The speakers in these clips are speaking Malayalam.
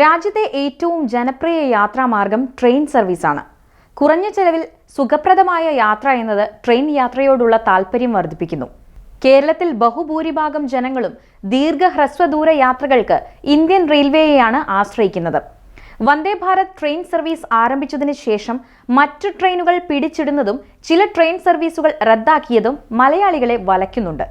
രാജ്യത്തെ ഏറ്റവും ജനപ്രിയ യാത്രാമാർഗം ട്രെയിൻ സർവീസാണ്. കുറഞ്ഞ ചെലവിൽ സുഖപ്രദമായ യാത്ര എന്നത് ട്രെയിൻ യാത്രയോടുള്ള താല്പര്യം വർദ്ധിപ്പിക്കുന്നു. കേരളത്തിൽ ബഹുഭൂരിഭാഗം ജനങ്ങളും ദീർഘഹ്രസ്വദൂര യാത്രകൾക്ക് ഇന്ത്യൻ റെയിൽവേയെയാണ് ആശ്രയിക്കുന്നത്. വന്ദേ ഭാരത് ട്രെയിൻ സർവീസ് ആരംഭിച്ചതിന് ശേഷം മറ്റു ട്രെയിനുകൾ പിടിച്ചിടുന്നതും ചില ട്രെയിൻ സർവീസുകൾ റദ്ദാക്കിയതും മലയാളികളെ വലയ്ക്കുന്നുണ്ട്.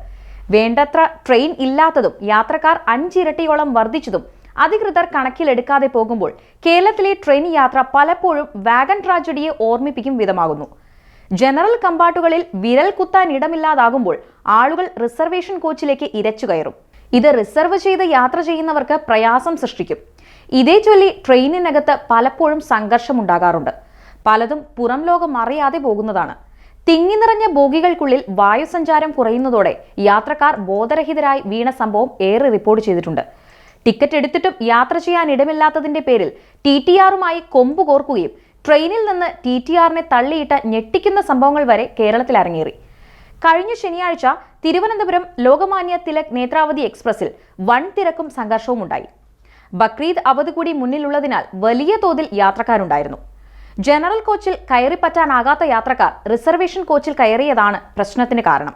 വേണ്ടത്ര ട്രെയിൻ ഇല്ലാത്തതും യാത്രക്കാർ അഞ്ചിരട്ടിയോളം വർദ്ധിച്ചതും അധികൃതർ കണക്കിലെടുക്കാതെ പോകുമ്പോൾ കേരളത്തിലെ ട്രെയിൻ യാത്ര പലപ്പോഴും വാഗൺ ട്രാജഡിയെ ഓർമ്മിപ്പിക്കും വിധമാകുന്നു. ജനറൽ കമ്പാർട്ടുകളിൽ വിരൽ കുത്താൻ ഇടമില്ലാതാകുമ്പോൾ ആളുകൾ റിസർവേഷൻ കോച്ചിലേക്ക് ഇരച്ചു കയറും. ഇത് റിസർവ് ചെയ്ത് യാത്ര ചെയ്യുന്നവർക്ക് പ്രയാസം സൃഷ്ടിക്കും. ഇതേ ചൊല്ലി ട്രെയിനിനകത്ത് പലപ്പോഴും സംഘർഷമുണ്ടാകാറുണ്ട്. പലതും പുറം ലോകം അറിയാതെ പോകുന്നതാണ്. തിങ്ങി നിറഞ്ഞ ബോഗികൾക്കുള്ളിൽ വായുസഞ്ചാരം കുറയുന്നതോടെ യാത്രക്കാർ ബോധരഹിതരായി വീണ സംഭവം ഏറെ റിപ്പോർട്ട് ചെയ്തിട്ടുണ്ട്. ടിക്കറ്റ് എടുത്തിട്ടും യാത്ര ചെയ്യാൻ ഇടമില്ലാത്തതിന്റെ പേരിൽ ടി ടി ആറുമായി കൊമ്പ് കോർക്കുകയും ട്രെയിനിൽ നിന്ന് ടി ടി ആറിനെ തള്ളിയിട്ട ഞെട്ടിക്കുന്ന സംഭവങ്ങൾ വരെ കേരളത്തിൽ അരങ്ങേറി. കഴിഞ്ഞ ശനിയാഴ്ച തിരുവനന്തപുരം ലോകമാന്യ തിലക് നേത്രാവതി എക്സ്പ്രസിൽ വൻ തിരക്കും സംഘർഷവും ഉണ്ടായി. ബക്രീദ് അവധി കൂടി മുന്നിലുള്ളതിനാൽ വലിയ തോതിൽ യാത്രക്കാരുണ്ടായിരുന്നു. ജനറൽ കോച്ചിൽ കയറിപ്പറ്റാനാകാത്ത യാത്രക്കാർ റിസർവേഷൻ കോച്ചിൽ കയറിയതാണ് പ്രശ്നത്തിന് കാരണം.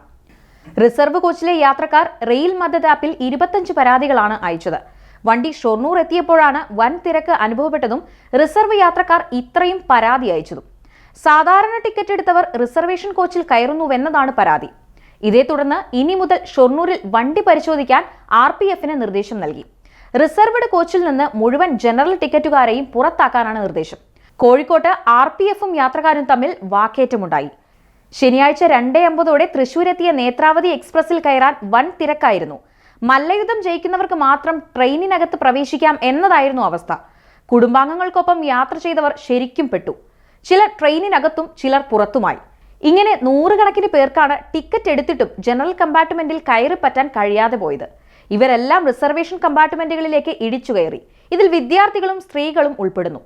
റിസർവ് കോച്ചിലെ യാത്രക്കാർ റെയിൽ മദത് ആപ്പിൽ ഇരുപത്തഞ്ച് പരാതികളാണ് അയച്ചത്. വണ്ടി ഷൊർണൂർ എത്തിയപ്പോഴാണ് വൻ തിരക്ക് അനുഭവപ്പെട്ടതും റിസർവ് യാത്രക്കാർ ഇത്രയും പരാതി അയച്ചതും. സാധാരണ ടിക്കറ്റ് എടുത്തവർ റിസർവേഷൻ കോച്ചിൽ കയറുന്നുവെന്നതാണ് പരാതി. ഇതേ തുടർന്ന് ഇനി മുതൽ ഷൊർണൂരിൽ വണ്ടി പരിശോധിക്കാൻ ആർ പി എഫിന് നിർദ്ദേശം നൽകി. റിസർവ്ഡ് കോച്ചിൽ നിന്ന് മുഴുവൻ ജനറൽ ടിക്കറ്റുകാരെയും പുറത്താക്കാനാണ് നിർദ്ദേശം. കോഴിക്കോട്ട് ആർ പി എഫും യാത്രക്കാരും തമ്മിൽ വാക്കേറ്റമുണ്ടായി. ശനിയാഴ്ച രണ്ടേ അമ്പതോടെ തൃശൂരെത്തിയ നേത്രാവതി എക്സ്പ്രസിൽ കയറാൻ വൻ തിരക്കായിരുന്നു. മല്ലയുദ്ധം ജയിക്കുന്നവർക്ക് മാത്രം ട്രെയിനിനകത്ത് പ്രവേശിക്കാം എന്നതായിരുന്നു അവസ്ഥ. കുടുംബാംഗങ്ങൾക്കൊപ്പം യാത്ര ചെയ്തവർ ശരിക്കും പെട്ടു. ചിലർ ട്രെയിനിനകത്തും ചിലർ പുറത്തുമായി. ഇങ്ങനെ നൂറുകണക്കിന് പേർക്കാണ് ടിക്കറ്റ് എടുത്തിട്ടും ജനറൽ കമ്പാർട്ട്മെന്റിൽ കയറി പറ്റാൻ കഴിയാതെ പോയത്. ഇവരെല്ലാം റിസർവേഷൻ കമ്പാർട്ട്മെന്റുകളിലേക്ക് ഇടിച്ചു കയറി. ഇതിൽ വിദ്യാർത്ഥികളും സ്ത്രീകളും ഉൾപ്പെടുന്നു.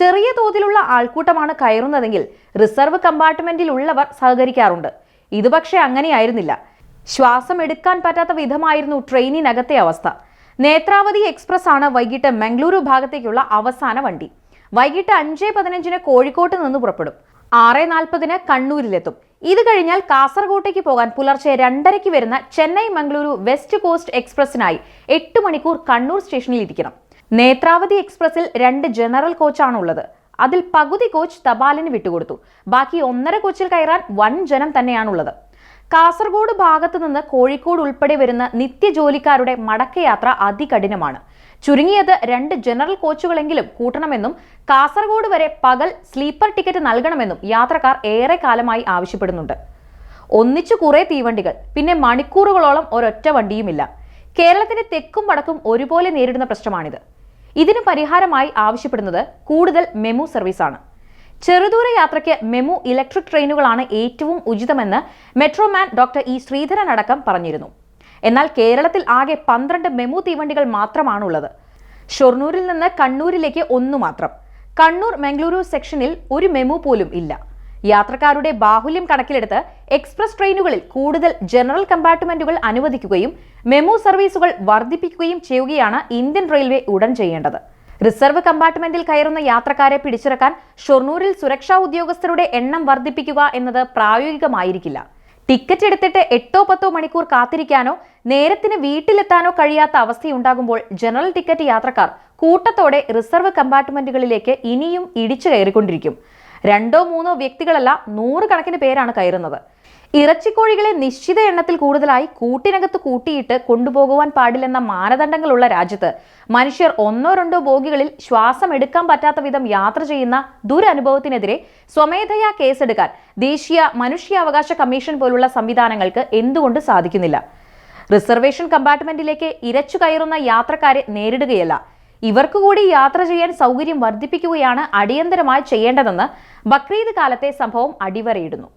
ചെറിയ തോതിലുള്ള ആൾക്കൂട്ടമാണ് കയറുന്നതെങ്കിൽ റിസർവ് കമ്പാർട്ട്മെന്റിൽ ഉള്ളവർ സഹകരിക്കാറുണ്ട്. ഇത് പക്ഷേ അങ്ങനെയായിരുന്നില്ല. ശ്വാസം എടുക്കാൻ പറ്റാത്ത വിധമായിരുന്നു ട്രെയിനിനകത്തെ അവസ്ഥ. നേത്രാവതി എക്സ്പ്രസ് ആണ് വൈകിട്ട് മംഗളൂരു ഭാഗത്തേക്കുള്ള അവസാന വണ്ടി. വൈകിട്ട് അഞ്ച് പതിനഞ്ചിന് കോഴിക്കോട്ട് നിന്ന് പുറപ്പെടും. ആറ് നാൽപ്പതിന് കണ്ണൂരിലെത്തും. ഇത് കഴിഞ്ഞാൽ കാസർഗോട്ടേക്ക് പോകാൻ പുലർച്ചെ രണ്ടരയ്ക്ക് വരുന്ന ചെന്നൈ മംഗളൂരു വെസ്റ്റ് കോസ്റ്റ് എക്സ്പ്രസിനായി എട്ട് മണിക്കൂർ കണ്ണൂർ സ്റ്റേഷനിൽ ഇരിക്കണം നേത്രാവതി എക്സ്പ്രസിൽ രണ്ട് ജനറൽ കോച്ചാണ് ഉള്ളത് അതിൽ പകുതി കോച്ച് തപാലിന് വിട്ടുകൊടുത്തു. ബാക്കി ഒന്നര കോച്ചിൽ കയറാൻ വൻ ജനം തന്നെയാണുള്ളത്. കാസർഗോഡ് ഭാഗത്തു നിന്ന് കോഴിക്കോട് ഉൾപ്പെടെ വരുന്ന നിത്യജോലിക്കാരുടെ മടക്കയാത്ര അതികഠിനമാണ്. ചുരുങ്ങിയത് രണ്ട് ജനറൽ കോച്ചുകളെങ്കിലും കൂട്ടണമെന്നും കാസർഗോഡ് വരെ പകൽ സ്ലീപ്പർ ടിക്കറ്റ് നൽകണമെന്നും യാത്രക്കാർ ഏറെ കാലമായി ആവശ്യപ്പെടുന്നുണ്ട്. ഒന്നിച്ചു കുറെ തീവണ്ടികൾ പിന്നെ മണിക്കൂറുകളോളം ഒരൊറ്റ വണ്ടിയുമില്ല. കേരളത്തിന്റെ തെക്കും വടക്കും ഒരുപോലെ നേരിടുന്ന പ്രശ്നമാണിത്. ഇതിന് പരിഹാരമായി ആവശ്യപ്പെടുന്നത് കൂടുതൽ മെമു സർവീസാണ്. ചെറുദൂര യാത്രയ്ക്ക് മെമു ഇലക്ട്രിക് ട്രെയിനുകളാണ് ഏറ്റവും ഉചിതമെന്ന് metro man doctor E Sreedharan അടക്കം പറഞ്ഞിരുന്നു. എന്നാൽ കേരളത്തിൽ ആകെ പന്ത്രണ്ട് മെമു തീവണ്ടികൾ മാത്രമാണുള്ളത്. ഷൊർണൂരിൽ നിന്ന് കണ്ണൂരിലേക്ക് ഒന്നു മാത്രം. കണ്ണൂർ മംഗളൂരു സെക്ഷനിൽ ഒരു മെമു പോലും ഇല്ല. യാത്രക്കാരുടെ ബാഹുല്യം കണക്കിലെടുത്ത് എക്സ്പ്രസ് ട്രെയിനുകളിൽ കൂടുതൽ ജനറൽ കമ്പാർട്ട്മെന്റുകൾ അനുവദിക്കുകയും മെമു സർവീസുകൾ വർദ്ധിപ്പിക്കുകയും ചെയ്യുകയാണ് ഇന്ത്യൻ റെയിൽവേ ഉടൻ ചെയ്യേണ്ടത്. റിസർവ് കമ്പാർട്ട്മെന്റിൽ കയറുന്ന യാത്രക്കാരെ പിടിച്ചിറക്കാൻ ഷൊർണൂരിൽ സുരക്ഷാ ഉദ്യോഗസ്ഥരുടെ എണ്ണം വർദ്ധിപ്പിക്കുക എന്നത് പ്രായോഗികമായിരിക്കില്ല. ടിക്കറ്റ് എടുത്തിട്ട് എട്ടോ പത്തോ മണിക്കൂർ കാത്തിരിക്കാനോ നേരത്തിന് വീട്ടിലെത്താനോ കഴിയാത്ത അവസ്ഥയുണ്ടാകുമ്പോൾ ജനറൽ ടിക്കറ്റ് യാത്രക്കാർ കൂട്ടത്തോടെ റിസർവ് കമ്പാർട്ട്മെന്റുകളിലേക്ക് ഇനിയും ഇടിച്ചു കയറിക്കൊണ്ടിരിക്കും. രണ്ടോ മൂന്നോ വ്യക്തികളല്ല നൂറുകണക്കിന് പേരാണ് കയറുന്നത്. ഇറച്ചിക്കോഴികളെ നിശ്ചിത എണ്ണത്തിൽ കൂടുതലായി കൂട്ടിനകത്ത് കൂട്ടിയിട്ട് കൊണ്ടുപോകുവാൻ പാടില്ലെന്ന മാനദണ്ഡങ്ങളുള്ള രാജ്യത്ത് മനുഷ്യർ ഒന്നോ രണ്ടോ ബോഗികളിൽ ശ്വാസം എടുക്കാൻ പറ്റാത്ത വിധം യാത്ര ചെയ്യുന്ന ദുരനുഭവത്തിനെതിരെ സ്വമേധയാ കേസെടുക്കാൻ ദേശീയ മനുഷ്യാവകാശ കമ്മീഷൻ പോലുള്ള സംവിധാനങ്ങൾക്ക് എന്തുകൊണ്ട് സാധിക്കുന്നില്ല? റിസർവേഷൻ കമ്പാർട്ട്മെന്റിലേക്ക് ഇരച്ചു കയറുന്ന യാത്രക്കാരെ നേരിടുകയല്ല. ഇവർക്ക് കൂടി യാത്ര ചെയ്യാൻ സൗകര്യം വർദ്ധിപ്പിക്കുകയാണ് അടിയന്തരമായി ചെയ്യേണ്ടതെന്ന് ബക്രീദ് കാലത്തെ സംഭവം അടിവരയിടുന്നു.